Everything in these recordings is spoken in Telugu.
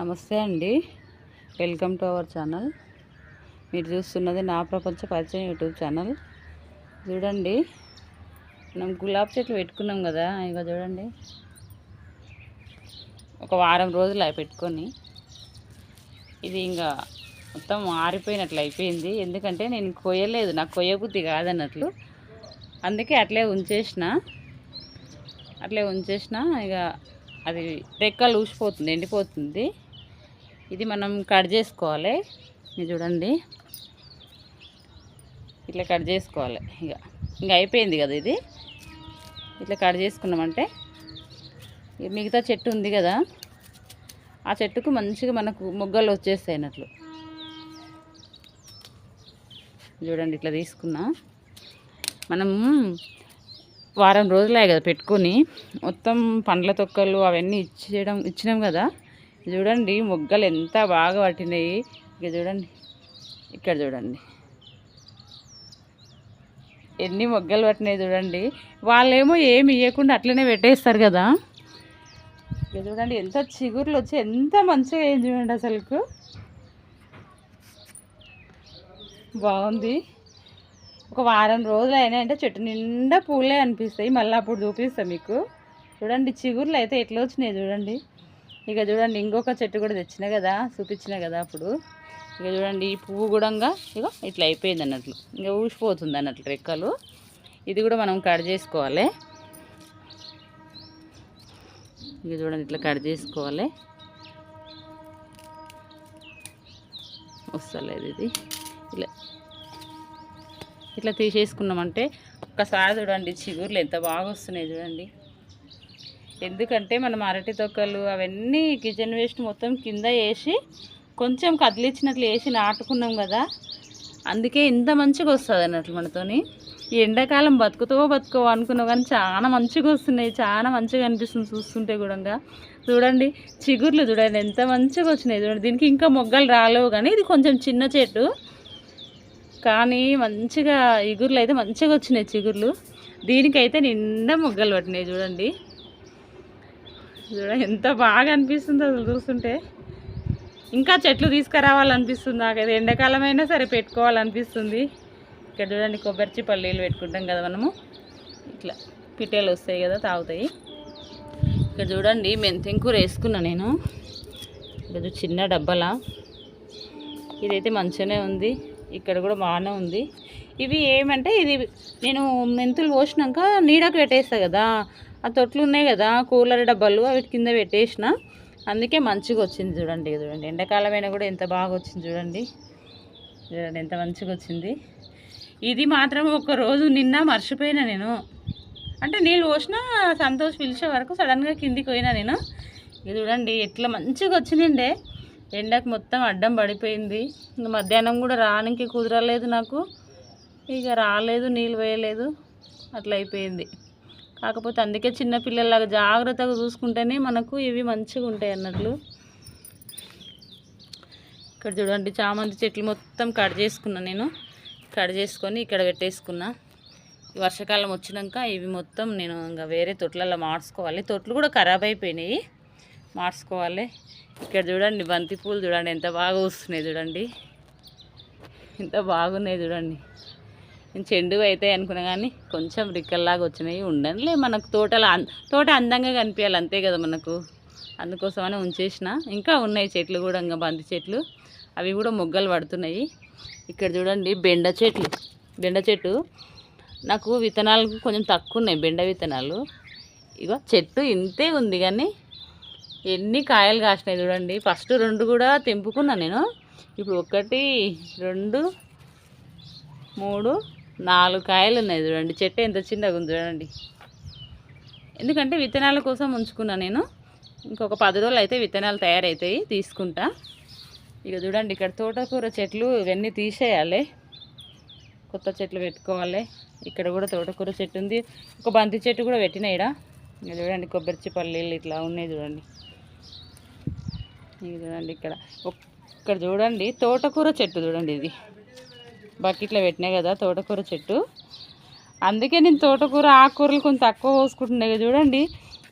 నమస్తే అండి. Welcome to our channel. మీరు చూస్తున్నది నా ప్రపంచ పరిచయం యూట్యూబ్ ఛానల్. చూడండి మనం గులాబ్ చెట్లు పెట్టుకున్నాం కదా ఇక చూడండి. ఒక వారం రోజులు అవి పెట్టుకొని ఇది ఇంకా మొత్తం ఆరిపోయినట్లు అయిపోయింది. ఎందుకంటే నేను కొయ్యలేదు నాకు కొయ్యబుద్ధి కాదన్నట్లు. అందుకే అట్లే ఉంచేసిన. అట్లే ఉంచేసిన ఇక అది రెక్కలు ఊసిపోతుంది ఎండిపోతుంది. ఇది మనం కట్ చేసుకోవాలి. ఇది చూడండి. ఇట్లా కట్ చేసుకోవాలి. ఇక ఇంకా అయిపోయింది కదా ఇది. ఇట్లా కట్ చేసుకున్నామంటే ఇక మిగతా చెట్టు ఉంది కదా. ఆ చెట్టుకు మంచిగా మనకు మొగ్గలు వచ్చేస్తాయి అన్నట్లు. చూడండి ఇట్లా తీసుకున్నా. మనం వారం రోజులే కదా పెట్టుకొని మొత్తం పండ్ల తొక్కలు అవన్నీ ఇచ్చేయడం ఇచ్చినాం కదా. చూడండి మొగ్గలు ఎంత బాగా పట్టినాయి. ఇక చూడండి ఇక్కడ చూడండి. ఎన్ని మొగ్గలు పట్టినాయి చూడండి. వాళ్ళేమో ఏమి ఇవ్వకుండా అట్లనే పెట్టేస్తారు కదా. ఇక చూడండి ఎంత చిగుర్లు వచ్చి ఎంత మంచిగా అయింది చూడండి అసలుకు. బాగుంది. ఒక వారం రోజులు అయినా అంటే చెట్టు నిండా పూలే అనిపిస్తాయి. మళ్ళీ అప్పుడు చూపిస్తాం మీకు. చూడండి చిగుర్లు అయితే ఎట్లా వచ్చినాయి చూడండి. ఇక చూడండి ఇంకొక చెట్టు కూడా తెచ్చిన కదా చూపించిన కదా అప్పుడు. ఇక చూడండి ఈ పువ్వు కూడా ఇక ఇట్లా అయిపోయింది అన్నట్లు. ఇంకా ఊసిపోతుంది అన్నట్లు రెక్కలు. ఇది కూడా మనం కట్ చేసుకోవాలి. ఇక చూడండి ఇట్లా కట్ చేసుకోవాలి. వస్తలేదు ఇది. ఇలా ఇట్లా తీసేసుకున్నామంటే ఒక్కసారి చూడండి చిగుర్లు ఎంత బాగా వస్తున్నాయి చూడండి. ఎందుకంటే మనం అరటి తొక్కలు అవన్నీ కిచెన్ వేస్ట్ మొత్తం కింద వేసి కొంచెం కదిలిచ్చినట్లు వేసి నాటుకున్నాం కదా. అందుకే ఇంత మంచిగా వస్తుంది అన్నట్లు మనతోని. ఈ ఎండాకాలం బతుకుతో బతుకో అనుకున్నావు కానీ చాలా మంచిగా వస్తున్నాయి. చాలా మంచిగా అనిపిస్తుంది చూస్తుంటే కూడా. చూడండి చిగుర్లు చూడండి ఎంత మంచిగా వచ్చినాయి చూడండి. దీనికి ఇంకా మొగ్గలు రాలేవు కానీ ఇది కొంచెం చిన్న చెట్టు. కానీ మంచిగా ఇగుర్లు అయితే మంచిగా వచ్చినాయి చిగుర్లు. దీనికైతే నిండా మొగ్గలు పట్టినాయి చూడండి. చూడ ఎంత బాగా అనిపిస్తుంది అసలు చూస్తుంటే. ఇంకా చెట్లు తీసుకురావాలనిపిస్తుంది నాకైతే. ఎండాకాలం అయినా సరే పెట్టుకోవాలనిపిస్తుంది. ఇక్కడ చూడండి కొబ్బరి చిప్పలు నీళ్ళు పెట్టుకుంటాం కదా మనము. ఇట్లా పిట్టేలు వస్తాయి కదా తాగుతాయి. ఇక్కడ చూడండి మెంతెం కూర వేసుకున్నా నేను. ఇక్కడ చిన్న డబ్బలా. ఇదైతే మంచిగానే ఉంది. ఇక్కడ కూడా బాగానే ఉంది. ఇవి ఏమంటే ఇది నేను మెంతులు పోసినాక నీడకు పెట్టేస్తా కదా. ఆ తొట్లు ఉన్నాయి కదా కూలర్ డబ్బాలు అవి కింద పెట్టేసిన. అందుకే మంచిగా వచ్చింది చూడండి చూడండి ఎండాకాలమైనా కూడా ఎంత బాగా వచ్చింది చూడండి. చూడండి ఎంత మంచిగా వచ్చింది. ఇది మాత్రం ఒక రోజు నిన్న మర్చిపోయినా నేను. అంటే నీళ్ళు పోసిన సంతోష్ పిలిచే వరకు సడన్గా కిందికి పోయినా నేను. ఇది చూడండి ఎట్లా మంచిగా వచ్చిందండి ఎండకు మొత్తం అడ్డం పడిపోయింది. మధ్యాహ్నం కూడా రానికి కుదరలేదు నాకు. ఇక రాలేదు నీళ్ళు వేయలేదు అట్లా అయిపోయింది. కాకపోతే అందుకే చిన్నపిల్లలాగా జాగ్రత్తగా చూసుకుంటేనే మనకు ఇవి మంచిగా ఉంటాయి అన్నట్లు. ఇక్కడ చూడండి చామంతి చెట్లు మొత్తం కట్ చేసుకున్నా నేను. కట్ చేసుకొని ఇక్కడ పెట్టేసుకున్నా. ఈ వర్షాకాలం వచ్చినాక ఇవి మొత్తం నేను ఇంకా వేరే తొట్లలో మార్చుకోవాలి. తొట్లు కూడా ఖరాబ్ అయిపోయినాయి. మార్చుకోవాలి. ఇక్కడ చూడండి బంతి పూలు చూడండి ఎంత బాగా వస్తున్నాయి చూడండి. ఎంత బాగున్నాయి చూడండి. నేను చెండు అయితే అనుకున్నా కానీ కొంచెం రిక్కల్లాగా వచ్చినాయి. ఉండనులే మనకు తోటలో తోట అందంగా కనిపించాలి అంతే కదా మనకు. అందుకోసమని ఉంచేసిన. ఇంకా ఉన్నాయి చెట్లు కూడా ఇంకా బంతి చెట్లు. అవి కూడా మొగ్గలు పడుతున్నాయి. ఇక్కడ చూడండి బెండ చెట్లు. బెండ చెట్టు నాకు విత్తనాలు కొంచెం తక్కువ ఉన్నాయి బెండ విత్తనాలు. ఇగో చెట్టు ఇంతే ఉంది కానీ ఎన్ని కాయలు కాసినాయి చూడండి. ఫస్ట్ రెండు కూడా తెంపుకున్నా నేను. ఇప్పుడు ఒకటి రెండు మూడు నాలుగు కాయలు ఉన్నాయి చూడండి. చెట్టు ఎంత చిన్నగా ఉంది చూడండి. ఎందుకంటే విత్తనాల కోసం ఉంచుకున్నా నేను. ఇంకొక పది రోజులు అయితే విత్తనాలు తయారవుతాయి తీసుకుంటా. ఇక చూడండి ఇక్కడ తోటకూర చెట్లు ఇవన్నీ తీసేయాలి. కొత్త చెట్లు పెట్టుకోవాలి. ఇక్కడ కూడా తోటకూర చెట్టు ఉంది. ఒక బంతి చెట్టు కూడా పెట్టినాయి ఈడ. ఇక చూడండి కొబ్బరి పల్లీలు ఇట్లా ఉన్నాయి చూడండి. ఇది చూడండి ఇక్కడ ఇక్కడ చూడండి తోటకూర చెట్టు చూడండి ఇది. బకెట్లో పెట్టినాయి కదా తోటకూర చెట్టు. అందుకే నేను తోటకూర ఆకుకూరలు కొంచెం తక్కువ పోసుకుంటున్నాయి చూడండి.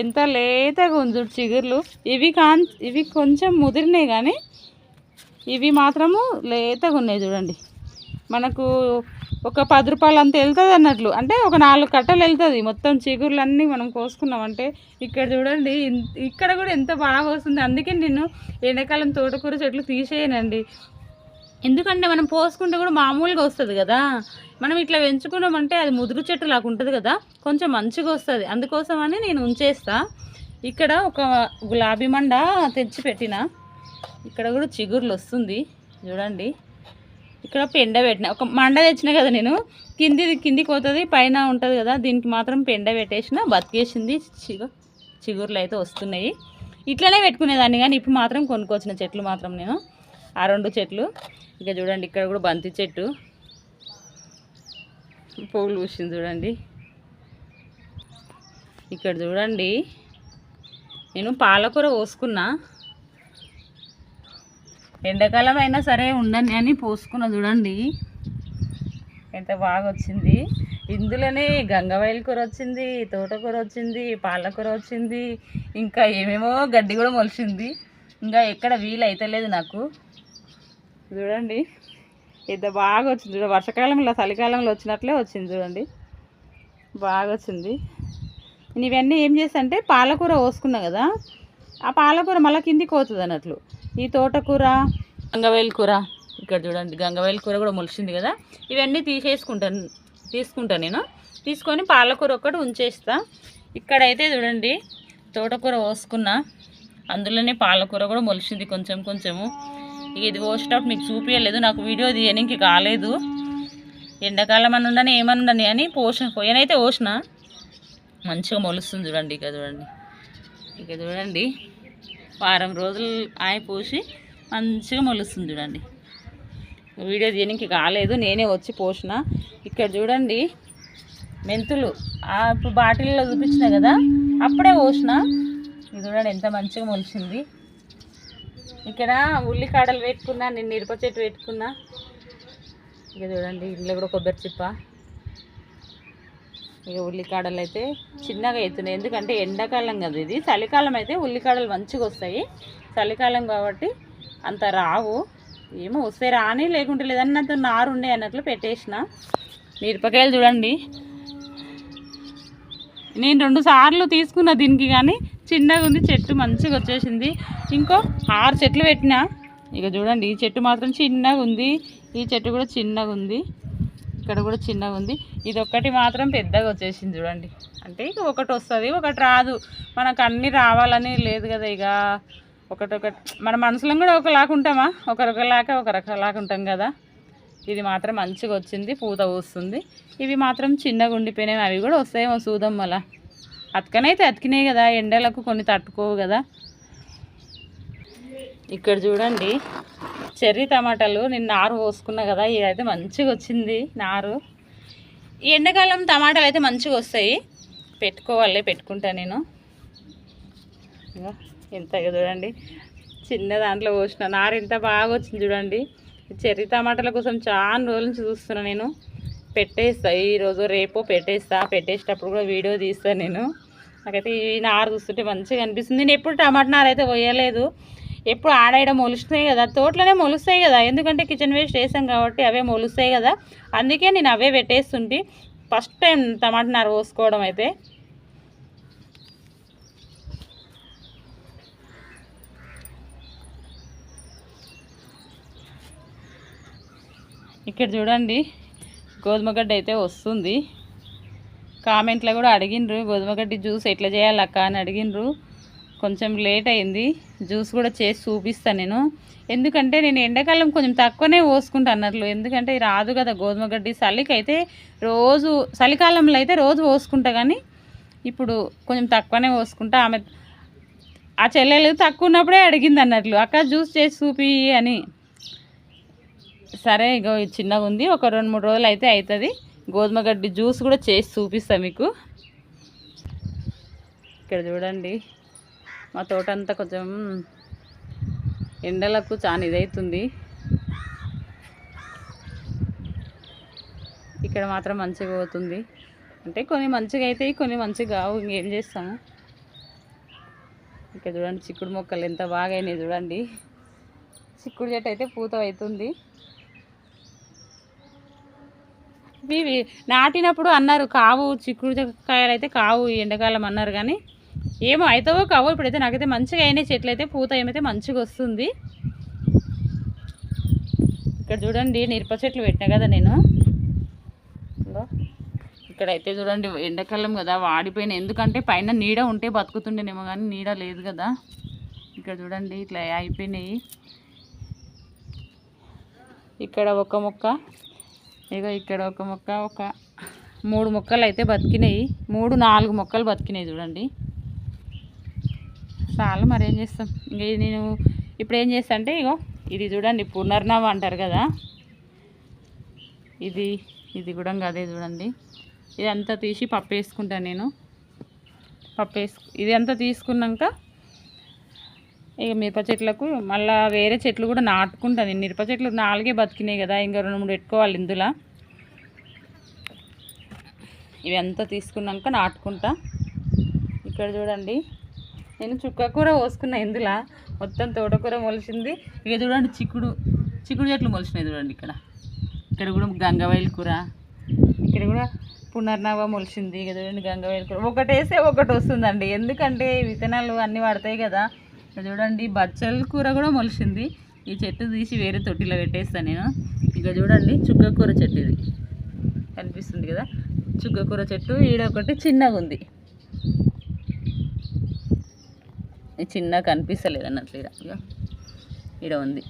ఎంత లేతగా ఉంది చూడు చిగుర్లు. ఇవి కాన్ ఇవి కొంచెం ముదిరినాయి కానీ ఇవి మాత్రము లేతగా ఉన్నాయి చూడండి. మనకు ఒక పది రూపాయలు అంత వెళ్తుంది అన్నట్లు. అంటే ఒక నాలుగు కట్టలు వెళ్తుంది. మొత్తం చిగుర్లన్నీ మనం కోసుకున్నామంటే ఇక్కడ చూడండి ఇక్కడ కూడా ఎంత బాగా వస్తుంది అందుకే నేను ఎండాకాలం తోటకూర చెట్లు తీసేయనండి. ఎందుకంటే మనం పోసుకుంటే కూడా మామూలుగా వస్తుంది కదా. మనం ఇట్లా పెంచుకున్నామంటే అది ముదురు చెట్టు లాగా ఉంటుంది కదా. కొంచెం మంచిగా వస్తుంది. అందుకోసమని నేను ఉంచేస్తా. ఇక్కడ ఒక గులాబీ మండ తెచ్చి పెట్టిన. ఇక్కడ కూడా చిగుర్లు వస్తుంది. చూడండి. ఇక్కడ పెండ పెట్టిన. ఒక మండ తెచ్చిన కదా నేను. కింది కిందికి పోతుంది పైన ఉంటుంది కదా. దీనికి మాత్రం పెండ పెట్టేసిన బతికేసింది. చిగు చిగుర్లు అయితే వస్తున్నాయి. ఇట్లనే పెట్టుకునేదాన్ని. కానీ ఇప్పుడు మాత్రం కొనుక్కొచ్చిన చెట్లు మాత్రం నేను. ఆ రెండు చెట్లు. ఇక చూడండి ఇక్కడ కూడా బంతి చెట్టు. పువ్వులు పూసింది చూడండి. ఇక్కడ చూడండి నేను పాలకూర పోసుకున్నా. ఎండాకాలం అయినా సరే ఉండని అని పోసుకున్నా చూడండి. ఎంత బాగా వచ్చింది. ఇందులోనే గంగవాయిల కూర వచ్చింది తోటకూర వచ్చింది పాలకూర వచ్చింది ఇంకా ఏమేమో గడ్డి కూడా మొలిచింది ఇంకా ఎక్కడ వీలు అయితలేదు నాకు. చూడండి. ఇంత బాగా వచ్చింది చూడ. వర్షాకాలంలో చలికాలంలో వచ్చినట్లే వచ్చింది చూడండి. బాగా వచ్చింది. నేను ఇవన్నీ ఏం చేస్తా అంటే పాలకూర పోసుకున్నా కదా ఆ పాలకూర మళ్ళీ కిందికి పోతుంది అన్నట్లు. ఈ తోటకూర గంగవేల కూర ఇక్కడ చూడండి గంగవేల కూర కూడా మొలిచింది కదా. ఇవన్నీ తీసేసుకుంటాను తీసుకుంటాను నేను. తీసుకొని పాలకూర ఒక్కటి ఉంచేస్తా. ఇక్కడైతే చూడండి తోటకూర పోసుకున్నా అందులోనే పాలకూర కూడా మొలిచింది కొంచెం కొంచెము. ఇక ఇది పోసేటప్పుడు మీకు చూపించలేదు నాకు వీడియో తీయడానికి కాలేదు. ఎండాకాలం అని ఉండని ఏమని ఉండని అని పోసిన పోయనైతే పోసిన. మంచిగా మొలుస్తుంది చూడండి ఇక చూడండి. ఇక చూడండి వారం రోజులు ఆయ పోసి మంచిగా మొలుస్తుంది చూడండి. వీడియో తీయడానికి కాలేదు నేనే వచ్చి పోసిన. ఇక్కడ చూడండి మెంతులు ఇప్పుడు బాటిల్లో చూపించిన కదా అప్పుడే పోసిన. ఇది చూడండి ఎంత మంచిగా మొలిచింది ఇక్కడ ఉల్లికాడలు పెట్టుకున్నా నేను మిరప చెట్టు పెట్టుకున్నా. ఇక చూడండి ఇంట్లో కూడా కొబ్బరి చిప్ప. ఇక ఉల్లికాడలు అయితే చిన్నగా అవుతున్నాయి ఎందుకంటే ఎండాకాలం కదా ఇది. చలికాలం అయితే ఉల్లికాడలు మంచిగా వస్తాయి. చలికాలం కాబట్టి అంత రావు. ఏమో వస్తే రాని లేకుంటే లేదన్నంత నారు ఉండే అన్నట్లు పెట్టేసిన. మిరపకాయలు చూడండి. నేను రెండు సార్లు తీసుకున్న దీనికి కానీ. చిన్నగా ఉంది చెట్టు మంచిగా వచ్చేసింది. ఇంకో ఆరు చెట్లు పెట్టిన. ఇక చూడండి ఈ చెట్టు మాత్రం చిన్నగా ఉంది. ఈ చెట్టు కూడా చిన్నగా ఉంది. ఇక్కడ కూడా చిన్నగా ఉంది. ఇది ఒక్కటి మాత్రం పెద్దగా వచ్చేసింది చూడండి. అంటే ఇక ఒకటి వస్తుంది ఒకటి రాదు. మనకు అన్నీ రావాలని లేదు కదా ఇక. ఒకటి ఒకటి మన మనసులో కూడా ఒకలాగా ఉంటామా? ఒకరొకలాగా ఒక రకలాగా ఉంటాం కదా. ఇది మాత్రం మంచిగా వచ్చింది పూత పోస్తుంది. ఇవి మాత్రం చిన్నగా ఉండిపోయినాయి అవి కూడా వస్తాయేమో చూద్దాం మళ్ళా. అతకనైతే అతికినాయి కదా ఎండలకు కొన్ని తట్టుకోవు కదా. ఇక్కడ చూడండి చెర్రీ టమాటాలు నేను నారు పోసుకున్నా కదా ఇదైతే మంచిగా వచ్చింది నారు. ఈ ఎండాకాలం టమాటాలు అయితే మంచిగా వస్తాయి. పెట్టుకోవాలి పెట్టుకుంటా నేను. ఎంత చూడండి చిన్న దాంట్లో పోసిన నారు ఎంత బాగా వచ్చింది చూడండి. చెర్రీ టమాటాల కోసం చాలా రోజుల నుంచి చూస్తున్నా నేను. పెట్టేస్తా ఈరోజు రేపు పెట్టేస్తా పెట్టేసేటప్పుడు కూడా వీడియో తీస్తాను నేను. నాకైతే ఈ నారు చూస్తుంటే మంచిగా అనిపిస్తుంది. నేను ఎప్పుడు టమాటా నారు అయితే పోయలేదు. ఎప్పుడు ఆడాడ మొలుస్తున్నాయి కదా తోటలోనే మొలుస్తాయి కదా. ఎందుకంటే కిచెన్ వేస్ట్ వేసాం కాబట్టి అవే మొలుస్తాయి కదా. అందుకే నేను అవే పెట్టేస్తుంటే. ఫస్ట్ టైం టమాటా నారు పోసుకోవడం అయితే. ఇక్కడ చూడండి గోధుమగడ్డ అయితే వస్తుంది. కామెంట్లో కూడా అడిగిండ్రు గోధుమగడ్డి జ్యూస్ ఎట్లా చేయాలి అక్క అని అడిగిండ్రు. కొంచెం లేట్ అయింది జ్యూస్ కూడా చేసి చూపిస్తాను నేను. ఎందుకంటే నేను ఎండాకాలం కొంచెం తక్కువనే పోసుకుంటా అన్నట్లు. ఎందుకంటే రాదు కదా గోధుమ గడ్డి చలికి రోజు చలికాలంలో అయితే రోజు పోసుకుంటా కానీ ఇప్పుడు కొంచెం తక్కువనే పోసుకుంటా. ఆమె ఆ చెల్లెలు తక్కువ ఉన్నప్పుడే అడిగింది అన్నట్లు. అక్క జ్యూస్ చేసి చూపి అని. సరే ఇగో ఇది చిన్నగా ఉంది. ఒక రెండు మూడు రోజులు అయితే అవుతుంది గోధుమ గడ్డి జ్యూస్ కూడా చేసి చూపిస్తా మీకు. ఇక్కడ చూడండి మా తోట అంతా కొంచెం ఎండలకు చాలా ఇదవుతుంది ఇక్కడ మాత్రం మంచిగా పోతుంది. అంటే కొన్ని మంచిగా అవుతాయి కొన్ని మంచిగా కావు. ఇంకేం చేస్తాము? ఇక్కడ చూడండి చిక్కుడు మొక్కలు ఎంత బాగా అయినాయి చూడండి. చిక్కుడు చెట్టు అయితే పూత అవుతుంది. ఇవి నాటినప్పుడు అన్నారు కావు చిక్కుడు కాయలు అయితే కావు ఎండాకాలం అన్నారు కానీ ఏమో అవుతావో కావో ఇప్పుడైతే నాకైతే మంచిగా అయినాయి చెట్లు అయితే పూత ఏమైతే మంచిగా వస్తుంది. ఇక్కడ చూడండి మిరప చెట్లు పెట్టినా కదా నేను. ఇక్కడైతే చూడండి ఎండాకాలం కదా వాడిపోయిన ఎందుకంటే పైన నీడ ఉంటే బతుకుతుండేనేమో కానీ నీడ లేదు కదా. ఇక్కడ చూడండి ఇట్లా అయిపోయినాయి. ఇక్కడ ఒక మొక్క. ఇక ఇక్కడ ఒక మొక్క ఒక మూడు మొక్కలు అయితే బతికినాయి. మూడు నాలుగు మొక్కలు బతికినాయి చూడండి. చాలా మరి ఏం చేస్తాం? ఇంక నేను ఇప్పుడు ఏం చేస్తా అంటే ఇగో ఇది చూడండి పునర్నవ అంటారు కదా. ఇది ఇది కూడా అదే చూడండి. ఇదంతా తీసి పప్పు వేసుకుంటాను నేను. పప్పు వేసు ఇది అంతా తీసుకున్నాక ఇక మిరప చెట్లకు మళ్ళీ వేరే చెట్లు కూడా నాటుకుంటాను నేను మిరప చెట్లు నాలుగే బతికినాయి కదా ఇంకా రెండు మూడు పెట్టుకోవాలి ఇందులో. ఇవి అంతా తీసుకున్నాక నాటుకుంటా. ఇక్కడ చూడండి నేను చుక్క కూర పోసుకున్నా ఇందులో. మొత్తం తోటకూర మొలిచింది ఇక చూడండి చిక్కుడు చిక్కుడు చెట్లు మొలిచినాయి చూడండి ఇక్కడ. ఇక్కడ కూడా గంగవైల్ కూర. ఇక్కడ కూడా పునర్నవ మొలిచింది ఇక చూడండి గంగవైల్ కూర. ఒకటి ఒకటి వస్తుందండి. ఎందుకంటే విత్తనాలు అన్నీ పడతాయి కదా. ఇక చూడండి బచ్చల కూర కూడా మొలిచింది ఈ చెట్టు తీసి వేరే తొట్టిలో పెట్టేస్తాను నేను. ఇక చూడండి చుక్కకూర చెట్టు ఇది. కనిపిస్తుంది కదా? చుక్కకూర చెట్టు ఈడ ఒకటి చిన్నగా ఉంది. చిన్న చిన్నగా కనిపిస్తలేదు అన్నట్లు ఈడ. ఈడ ఉంది.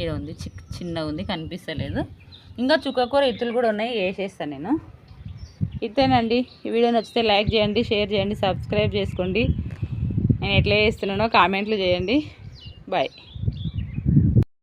ఈడ ఉంది చిక్ చిన్నగా ఉంది కనిపిస్తలేదు. ఇంకా చుక్కకూర ఇత్తులు కూడా ఉన్నాయి వేసేస్తాను నేను. ఇతేనండి ఈ వీడియో నచ్చితే లైక్ చేయండి షేర్ చేయండి సబ్స్క్రైబ్ చేసుకోండి. నేను ఎట్లా చేస్తున్నానో కామెంట్లు చేయండి. బాయ్